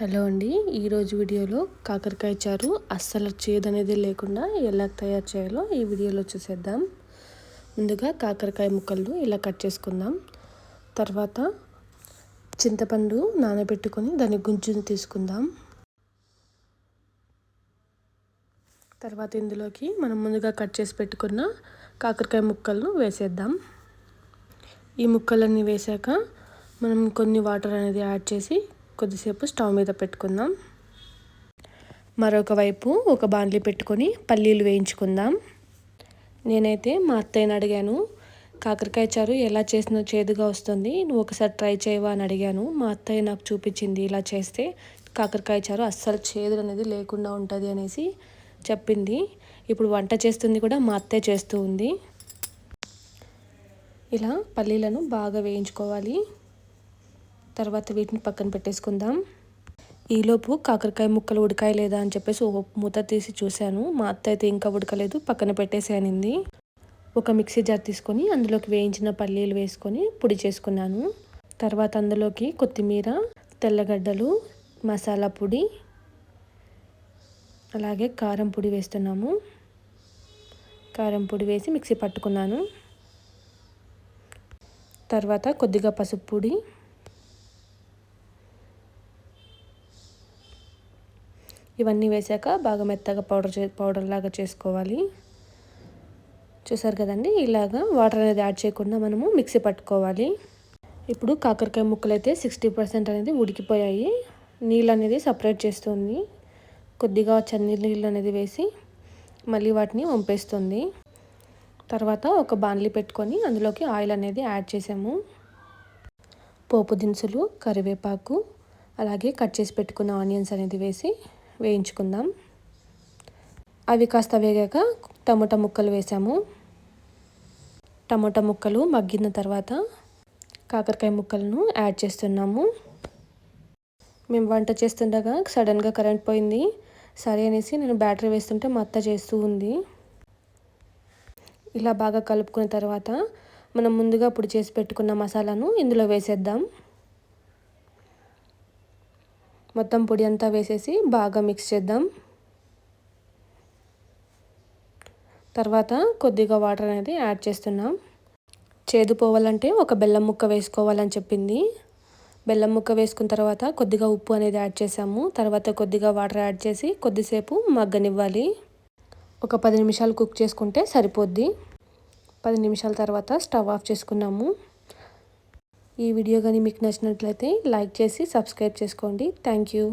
Hello అండి ఈరోజు వీడియోలో కాకరకాయ చారు అస్సలు చేదు అనేది లేకుండా ఎలా తయారు చేయాలో ఈ వీడియోలో చూసేద్దాం. ముందుగా కాకరకాయ ముక్కలు ఇలా కట్ చేసుకుందాం. తర్వాత చింతపండు నానబెట్టుకొని దాని గుంజుని తీసుకుందాం. తర్వాత ఇందులోకి మనం ముందుగా కట్ చేసి పెట్టుకున్న కాకరకాయ ముక్కలను వేసేద్దాం. ఈ ముక్కలన్నీ వేసాక మనం కొన్ని వాటర్ అనేది యాడ్ చేసి కొద్దిసేపు స్టవ్ మీద పెట్టుకుందాం. మరొక వైపు ఒక బాండ్లీ పెట్టుకొని పల్లీలు వేయించుకుందాం. నేనైతే మా అత్తయ్యని అడిగాను కాకరకాయ చారు ఎలా చేసినా చేదుగా వస్తుంది నువ్వు ఒకసారి ట్రై చేయవా? అని అడిగాను. మా అత్తయ్య నాకు చూపించింది ఇలా చేస్తే కాకరకాయ చారు అస్సలు చేదు అనేది లేకుండా ఉంటుంది అనేసి చెప్పింది. ఇప్పుడు వంట చేస్తుంది కూడా మా అత్తయ్య చేస్తూ ఉంది. ఇలా పల్లీలను బాగా వేయించుకోవాలి. తర్వాత వీటిని పక్కన పెట్టేసుకుందాం. ఈలోపు కాకరకాయ ముక్కలు ఉడకాయ లేదా అని చెప్పేసి ఒక మూత తీసి చూశాను. మా అత్త అయితే ఇంకా ఉడకలేదు పక్కన పెట్టేసానింది ఒక మిక్సీ జార్ తీసుకొని అందులోకి వేయించిన పల్లీలు వేసుకొని పొడి చేసుకున్నాను. తర్వాత అందులోకి కొత్తిమీర తెల్లగడ్డలు మసాలా పొడి అలాగే కారం పొడి వేస్తున్నాము. కారం పొడి వేసి మిక్సీ పట్టుకున్నాను. తర్వాత కొద్దిగా పసుపు పొడి ఇవన్నీ వేసాక బాగా మెత్తగా పౌడర్ చే పౌడర్ లాగా చేసుకోవాలి. చూసారు కదండి? ఇలాగా వాటర్ అనేది యాడ్ చేయకుండా మనము మిక్సీ పట్టుకోవాలి. ఇప్పుడు కాకరకాయ ముక్కలు అయితే సిక్స్టీ పర్సెంట్ అనేది ఉడికిపోయాయి. నీళ్ళు అనేది సపరేట్ చేస్తుంది. కొద్దిగా చన్ని నీళ్ళు అనేది వేసి మళ్ళీ వాటిని వంపేస్తుంది. తర్వాత ఒక బాణలి పెట్టుకొని అందులోకి ఆయిల్ అనేది యాడ్ చేసాము. పోపు దినుసులు కరివేపాకు అలాగే కట్ చేసి పెట్టుకున్న ఆనియన్స్ అనేది వేసి వేయించుకుందాం. అవి కాస్త వేగాక టమోటా ముక్కలు వేసాము. టమోటా ముక్కలు మగ్గిన తర్వాత కాకరకాయ ముక్కలను యాడ్ చేస్తున్నాము. మేము వంట చేస్తుండగా సడన్గా కరెంట్ పోయింది. సరే అనేసి నేను బ్యాటరీ వేస్తుంటే మా అత్త చేస్తూ ఉంది. ఇలా బాగా కలుపుకున్న తర్వాత మనం ముందుగా పొడి చేసి పెట్టుకున్న మసాలాను ఇందులో వేసేద్దాం. మొత్తం పొడి అంతా వేసేసి బాగా మిక్స్ చేద్దాం. తర్వాత కొద్దిగా వాటర్ అనేది యాడ్ చేస్తున్నాం. చేదు పోవాలంటే ఒక బెల్లం ముక్క వేసుకోవాలని చెప్పింది. బెల్లం ముక్క వేసుకున్న తర్వాత కొద్దిగా ఉప్పు అనేది యాడ్ చేసాము తర్వాత కొద్దిగా వాటర్ యాడ్ చేసి కొద్దిసేపు మగ్గనివ్వాలి. ఒక పది నిమిషాలు కుక్ చేసుకుంటే సరిపోద్ది. పది నిమిషాల తర్వాత స్టవ్ ఆఫ్ చేసుకున్నాము. ఈ వీడియో కానీ మీకు నచ్చినట్లయితే లైక్ చేసి సబ్స్క్రైబ్ చేసుకోండి. Thank you.